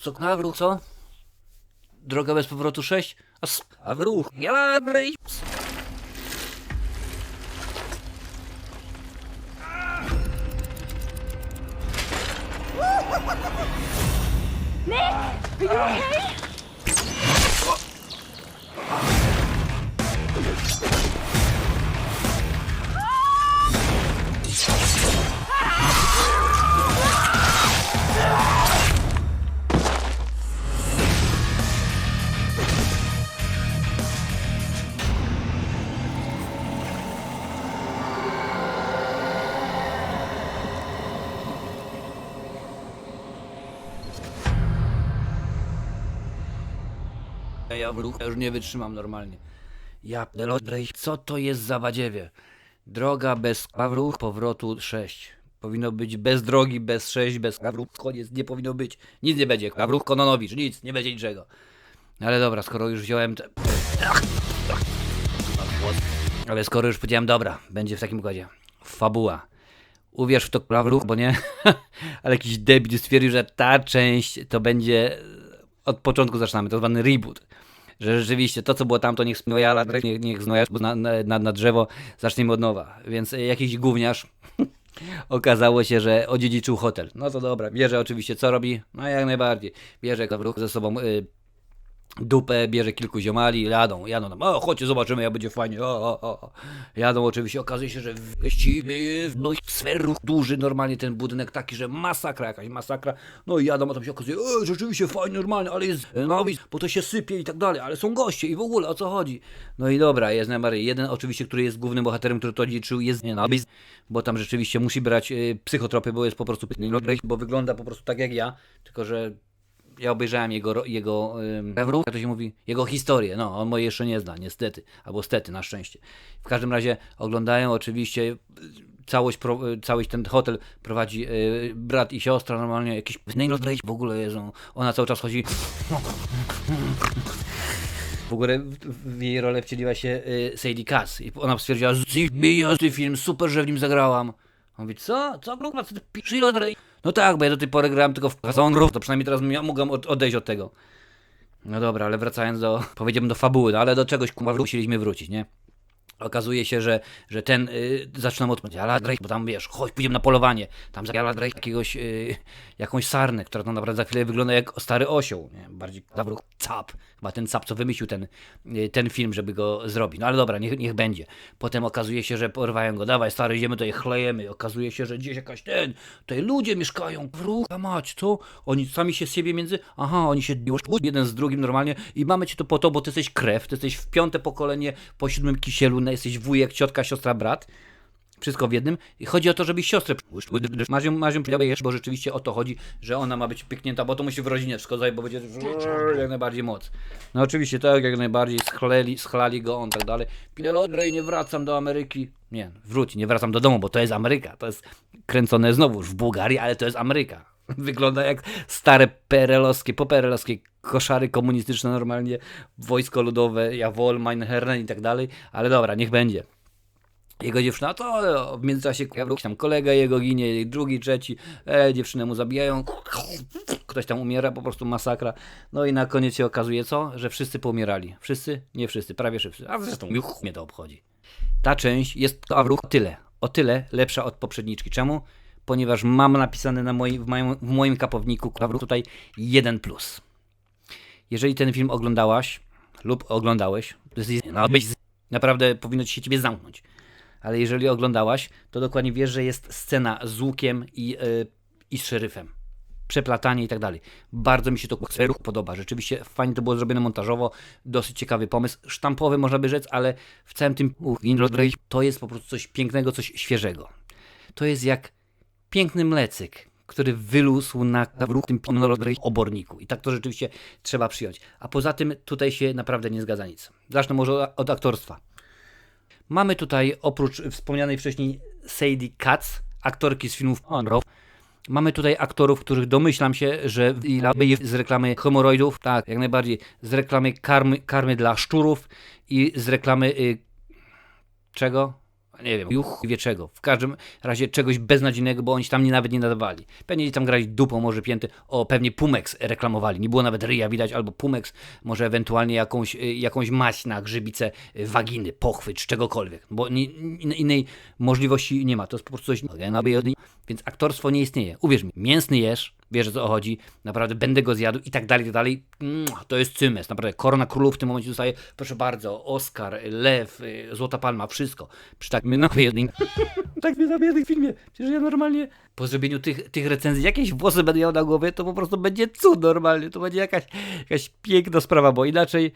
Co, na wróg, co? Droga bez powrotu 6? A, a wróg, ja brej. Ja wróg, ja już nie wytrzymam normalnie. Ja brej, co to jest za badziewie? Droga bez kawrów, powrotu 6. Powinno być bez drogi, bez 6, bez kawrów, koniec, nie powinno być. Nic nie będzie, kawrów, Kononowicz, nic, nie będzie niczego. Ale dobra, skoro już wziąłem te... Ale skoro już powiedziałem, dobra, będzie w takim układzie. Fabuła. Uwierz w to kawrów, bo nie? Ale jakiś debil stwierdził, że ta część to będzie od początku zaczynamy, to zwany reboot. Że rzeczywiście to, co było tam, to niech snojala, niech, niech na, na, na, drzewo, zaczniemy od nowa. Więc e, jakiś gówniarz okazało się, że odziedziczył hotel. No to dobra, bierze oczywiście co robi? No jak najbardziej. Bierze kawruch ze sobą y, dupę, bierze kilku ziomali, jadą, jadą tam, o chodźcie zobaczymy, jak będzie fajnie, o, o, o. o. Jadą oczywiście, okazuje się, że właściwie jest no, duży, normalnie ten budynek taki, że masakra, jakaś masakra, no i jadą, a tam się okazuje, e, rzeczywiście fajnie, normalnie, ale jest nowic, bo to się sypie i tak dalej, ale są goście i w ogóle, o co chodzi? No i dobra, jest najbardziej, jeden oczywiście, który jest głównym bohaterem, który to liczył, jest nowic, bo tam rzeczywiście musi brać y, psychotropy, bo jest po prostu, bo wygląda po prostu tak jak ja, tylko że ja obejrzałem jego, jego ym, jak to się mówi, jego historię. No, on mojej jeszcze nie zna, niestety, albo stety, na szczęście. W każdym razie oglądają oczywiście y, całość, y, całość ten hotel prowadzi y, brat i siostra normalnie, jakiś w w ogóle jeżdżą. Ona cały czas chodzi w ogóle w, jej rolę wcieliła się y, Sadie Cass i ona stwierdziła, że film, super, że w nim zagrałam. On mówi, co? Co kurwa, co ty piszesz? No tak, bo ja do tej pory grałem tylko w Songru, to przynajmniej teraz ja mogłem od, odejść od tego. No dobra, ale wracając do, powiedziałbym do fabuły, no ale do czegoś kurwa musieliśmy wrócić, nie? Okazuje się, że, że ten y, zaczynam od Jala Drake, bo tam wiesz, chodź, pójdziemy na polowanie. Tam za Jala Drake jakiegoś, y, jakąś sarnę, która tam naprawdę za chwilę wygląda jak stary osioł, nie? bardziej zawrót cap. Chyba ten cap, co wymyślił ten, y, ten film, żeby go zrobić. No ale dobra, niech, niech będzie. Potem okazuje się, że porwają go, dawaj stary, idziemy tutaj, chlejemy. Okazuje się, że gdzieś jakaś ten, tutaj ludzie mieszkają, wróga mać, co? Oni sami się z siebie między, aha, oni się jeden z drugim normalnie i mamy cię to po to, bo ty jesteś krew, ty jesteś w piąte pokolenie po siódmym kisielu, no, jesteś wujek, ciotka, siostra, brat. Wszystko w jednym. I chodzi o to, żeby siostrę masz ją, masz ją bo rzeczywiście o to chodzi, że ona ma być pyknięta, bo to musi w rodzinie wszystko bo będzie jak najbardziej moc. No oczywiście tak, jak najbardziej schleli, schlali go, on tak dalej. Pilotrej, nie wracam do Ameryki. Nie, wróć, nie wracam do domu, bo to jest Ameryka. To jest kręcone znowuż w Bułgarii, ale to jest Ameryka. Wygląda jak stare perelowskie, poperelowskie koszary komunistyczne normalnie, wojsko ludowe, Jawol, Meinherren i tak dalej, ale dobra, niech będzie. Jego dziewczyna, to w międzyczasie jakiś tam kolega jego ginie, drugi, trzeci, e, dziewczynę mu zabijają, ktoś tam umiera, po prostu masakra. No i na koniec się okazuje co? Że wszyscy poumierali. Wszyscy? Nie wszyscy, prawie wszyscy. A zresztą już mnie to obchodzi. Ta część jest to o tyle, o tyle lepsza od poprzedniczki. Czemu? Ponieważ mam napisane na moim, w, moim, w moim kapowniku tutaj 1+. Plus. Jeżeli ten film oglądałaś lub oglądałeś, to jest no, naprawdę powinno ci się ciebie zamknąć. Ale jeżeli oglądałaś, to dokładnie wiesz, że jest scena z łukiem i, yy, i z szeryfem. Przeplatanie i tak dalej. Bardzo mi się to ruch podoba. Rzeczywiście fajnie to było zrobione montażowo. Dosyć ciekawy pomysł. Sztampowy można by rzec, ale w całym tym to jest po prostu coś pięknego, coś świeżego. To jest jak piękny mlecyk, który wylusł na tym oborniku. I tak to rzeczywiście trzeba przyjąć. A poza tym tutaj się naprawdę nie zgadza nic. Zacznę może od aktorstwa. Mamy tutaj oprócz wspomnianej wcześniej Sadie Katz, aktorki z filmów Monroe, Mamy tutaj aktorów, których domyślam się, że z reklamy hemoroidów, tak, jak najbardziej, z reklamy karmy, karmy dla szczurów i z reklamy y, czego? Nie wiem, juch wie czego. W każdym razie czegoś beznadziejnego, bo oni tam nie, nawet nie nadawali. Pewnie tam grali dupą, może pięty. O, pewnie Pumex reklamowali. Nie było nawet ryja widać, albo Pumex, może ewentualnie jakąś, y, jakąś maść na grzybice y, waginy, pochwy, czy czegokolwiek. Bo innej możliwości nie ma. To jest po prostu coś... Więc aktorstwo nie istnieje. Uwierz mi, mięsny jesz, wiesz o co chodzi, naprawdę będę go zjadł i tak dalej, i tak dalej. To jest cymes, naprawdę. Korona Królów w tym momencie dostaje, proszę bardzo, Oscar, Lew, y, Złota Palma, wszystko. Przy takim nowej jednym. tak mnie w tym filmie. Przecież ja normalnie po zrobieniu tych, tych recenzji jakieś włosy będę miał na głowie, to po prostu będzie cud normalnie. To będzie jakaś, jakaś piękna sprawa, bo inaczej...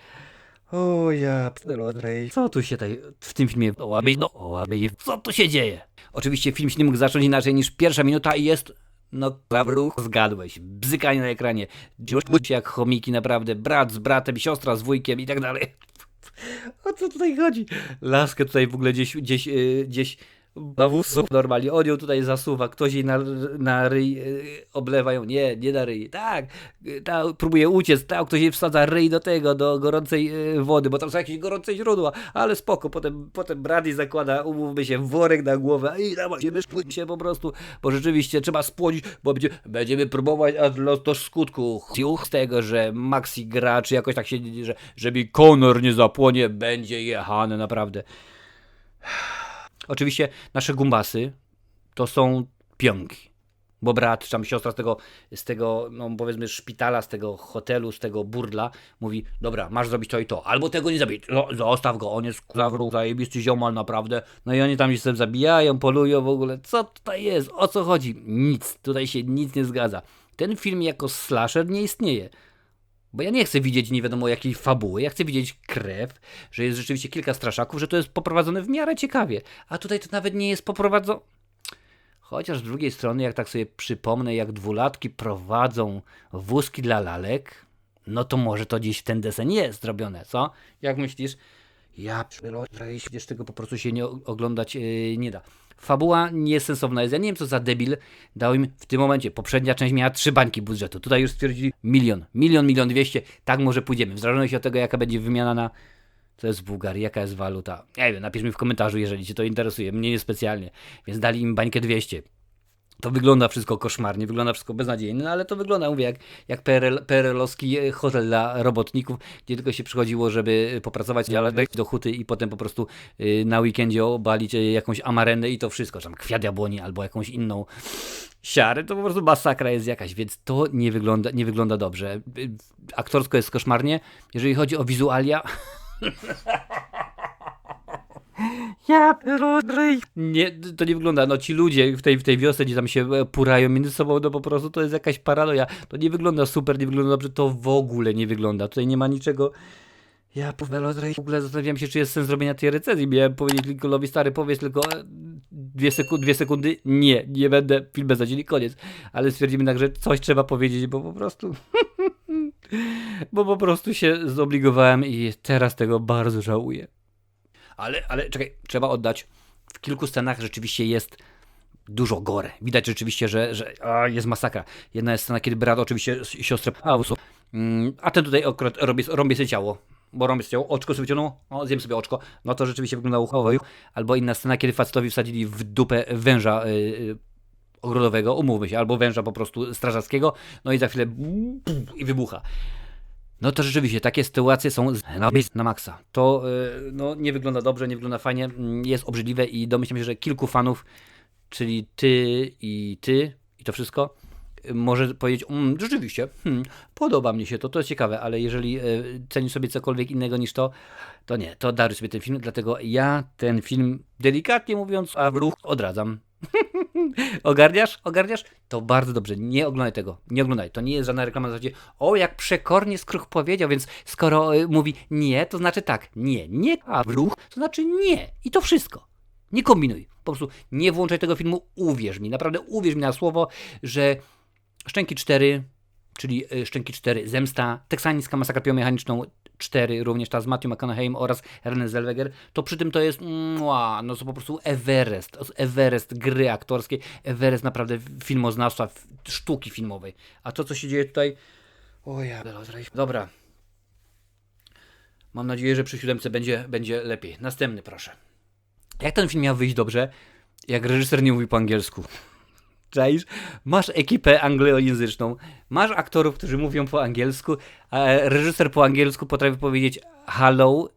O ja, p***dolej. Co tu się tutaj w tym filmie ołabi, no ołabi, co tu się dzieje? Oczywiście film się nie mógł zacząć inaczej niż pierwsza minuta i jest, no krawruch, zgadłeś, bzykanie na ekranie, dziuć jak chomiki naprawdę, brat z bratem, siostra z wujkiem i tak dalej. O co tutaj chodzi? Laskę tutaj w ogóle gdzieś, gdzieś, yy, gdzieś na wózku normalnie, on ją tutaj zasuwa, ktoś jej na, na ryj yy, oblewa ją, nie, nie na ryj, tak, ta próbuje uciec, tak, ktoś jej wsadza ryj do tego, do gorącej yy, wody, bo tam są jakieś gorące źródła, ale spoko, potem, potem Brady zakłada, umówmy się, worek na głowę i dawajcie, szpłyć się po prostu, bo rzeczywiście trzeba spłodzić, bo będzie, będziemy próbować do, do skutku. Z tego, że Maxi gra, czy jakoś tak się, że, żeby Conor nie zapłonie, będzie jechany naprawdę. Oczywiście nasze gumbasy to są pionki. Bo brat, czy tam siostra z tego, z tego, no powiedzmy, szpitala, z tego hotelu, z tego burdla, mówi, dobra, masz zrobić to i to. Albo tego nie zabić. No, zostaw go, on jest zawrót, zajebisty ziomal, naprawdę. No i oni tam się zabijają, polują w ogóle. Co tutaj jest? O co chodzi? Nic. Tutaj się nic nie zgadza. Ten film jako slasher nie istnieje. Bo ja nie chcę widzieć nie wiadomo jakiej fabuły, ja chcę widzieć krew, że jest rzeczywiście kilka straszaków, że to jest poprowadzone w miarę ciekawie. A tutaj to nawet nie jest poprowadzone. Chociaż z drugiej strony, jak tak sobie przypomnę, jak dwulatki prowadzą wózki dla lalek, no to może to gdzieś w ten desen jest zrobione, co? Jak myślisz? Ja przecież tego po prostu się nie oglądać yy, nie da. Fabuła niesensowna jest. Ja nie wiem, co za debil dał im w tym momencie. Poprzednia część miała trzy bańki budżetu. Tutaj już stwierdzili milion. Milion, milion dwieście. Tak może pójdziemy. W zależności od tego, jaka będzie wymiana na... Co jest Bułgarii? Jaka jest waluta? Nie wiem, napisz mi w komentarzu, jeżeli Cię to interesuje. Mnie niespecjalnie. Więc dali im bańkę 200. To wygląda wszystko koszmarnie, wygląda wszystko beznadziejnie, no ale to wygląda, mówię, jak, jak PRL, PRL-owski e, hotel dla robotników, gdzie tylko się przychodziło, żeby popracować, ale dojść do huty i potem po prostu y, na weekendzie obalić y, jakąś amarenę i to wszystko, czy tam kwiat jabłoni albo jakąś inną siarę, to po prostu masakra jest jakaś, więc to nie wygląda, nie wygląda dobrze. Y, Aktorsko jest koszmarnie, jeżeli chodzi o wizualia, ja pierdolę. Nie, to nie wygląda. No ci ludzie w tej, w tej wiosce, gdzie tam się e, purają między sobą, no po prostu to jest jakaś paranoja. To nie wygląda super, nie wygląda dobrze, to w ogóle nie wygląda. Tutaj nie ma niczego. Ja w ogóle zastanawiam się, czy jest sens zrobienia tej recenzji. Miałem powiedzieć Lincolnowi, stary, powiedz tylko e, dwie, seku- dwie sekundy. Nie, nie będę, film bez nadziei, koniec. Ale stwierdzimy jednak, że coś trzeba powiedzieć, bo po prostu... bo po prostu się zobligowałem i teraz tego bardzo żałuję. Ale, ale czekaj, trzeba oddać. W kilku scenach rzeczywiście jest dużo gore. Widać rzeczywiście, że, że a, jest masakra. Jedna jest scena, kiedy brat oczywiście siostrę Pausu, mm, a ten tutaj akurat robi, robi sobie ciało. Bo robię sobie oczko sobie wyciągnął, o, zjem sobie oczko. No to rzeczywiście wyglądało chujowo. Albo inna scena, kiedy facetowi wsadzili w dupę węża y, y, ogrodowego, umówmy się, albo węża po prostu strażackiego, no i za chwilę i wybucha. No to rzeczywiście, takie sytuacje są na, na maksa. To y, no, nie wygląda dobrze, nie wygląda fajnie, mm, jest obrzydliwe i domyślam się, że kilku fanów, czyli ty i ty i to wszystko, może powiedzieć, mm, rzeczywiście, hmm, podoba mi się to, to jest ciekawe, ale jeżeli y, ceni sobie cokolwiek innego niż to, to nie, to daruj sobie ten film, dlatego ja ten film, delikatnie mówiąc, a w ruch odradzam. Ogarniasz? Ogarniasz? To bardzo dobrze. Nie oglądaj tego. Nie oglądaj. To nie jest żadna reklama na zasadzie o, jak przekornie Skruch powiedział, więc skoro y, mówi nie, to znaczy tak. Nie. Nie, a w ruch to znaczy nie. I to wszystko. Nie kombinuj. Po prostu nie włączaj tego filmu. Uwierz mi. Naprawdę uwierz mi na słowo, że Szczęki 4, czyli y, Szczęki 4 Zemsta, Teksańska Masakra Biomechaniczną 4, również ta z Matthew McConaughey'em oraz René Zellweger, to przy tym to jest mua, no to po prostu Everest, Everest gry aktorskiej, Everest naprawdę filmoznawstwa, sztuki filmowej. A to, co się dzieje tutaj, o ja, dobra. Mam nadzieję, że przy siódemce będzie, będzie lepiej. Następny, proszę. Jak ten film miał wyjść dobrze, jak reżyser nie mówi po angielsku? Czaisz? Masz ekipę anglojęzyczną, masz aktorów, którzy mówią po angielsku, a reżyser po angielsku potrafi powiedzieć hello,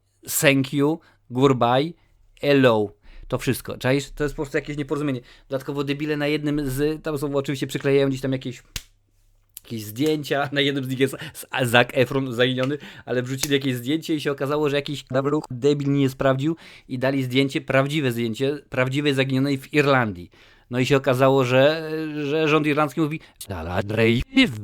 thank you, goodbye, hello. To wszystko. Czaisz? To jest po prostu jakieś nieporozumienie. Dodatkowo debile na jednym z... Tam są oczywiście przyklejają gdzieś tam jakieś jakieś zdjęcia, na jednym z nich jest Zac Efron zaginiony, ale wrzucili jakieś zdjęcie i się okazało, że jakiś debil nie sprawdził i dali zdjęcie, prawdziwe zdjęcie, prawdziwej zaginionej w Irlandii. No i się okazało, że, że rząd irlandzki mówi Dala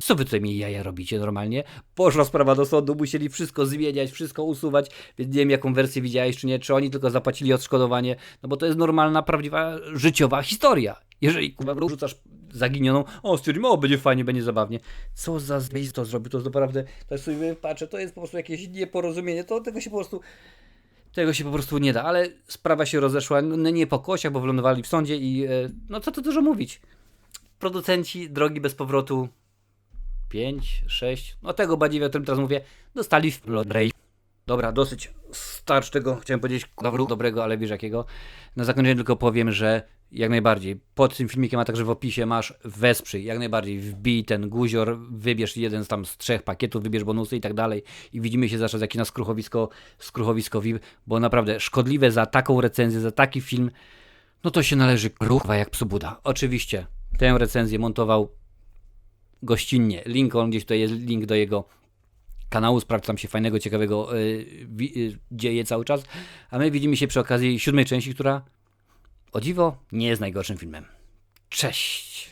co wy tutaj mi jaja robicie normalnie? Poszła sprawa do sądu, musieli wszystko zmieniać, wszystko usuwać, więc nie wiem jaką wersję widziałeś czy nie, czy oni tylko zapłacili odszkodowanie, no bo to jest normalna, prawdziwa, życiowa historia. Jeżeli kurwa rzucasz zaginioną, o stwierdzimy, o będzie fajnie, będzie zabawnie. Co za zbejs to zrobił, to jest naprawdę, to jest sobie patrzę, to jest po prostu jakieś nieporozumienie, to tego się po prostu tego się po prostu nie da, ale sprawa się rozeszła no, nie po kosiach, bo wylądowali w sądzie i e, no co tu dużo mówić. Producenci Drogi Bez Powrotu 5, 6, no tego badziewa, o którym teraz mówię, dostali w Blu-ray. Dobra, dosyć starcz tego, chciałem powiedzieć dobru, dobrego, ale wiesz jakiego. Na zakończenie tylko powiem, że jak najbardziej pod tym filmikiem, a także w opisie masz wesprzyj, jak najbardziej wbij ten guzior, wybierz jeden z tam z trzech pakietów, wybierz bonusy i tak dalej i widzimy się zawsze jak na skruchowisko, skruchowisko VIP, bo naprawdę szkodliwe za taką recenzję, za taki film, no to się należy kruchwa jak psu Buda. Oczywiście tę recenzję montował gościnnie. Lincoln, gdzieś tutaj jest link do jego kanału, sprawdź tam się fajnego, ciekawego wi- y, dzieje cały czas. A my widzimy się przy okazji siódmej części, która o dziwo nie jest najgorszym filmem. Cześć!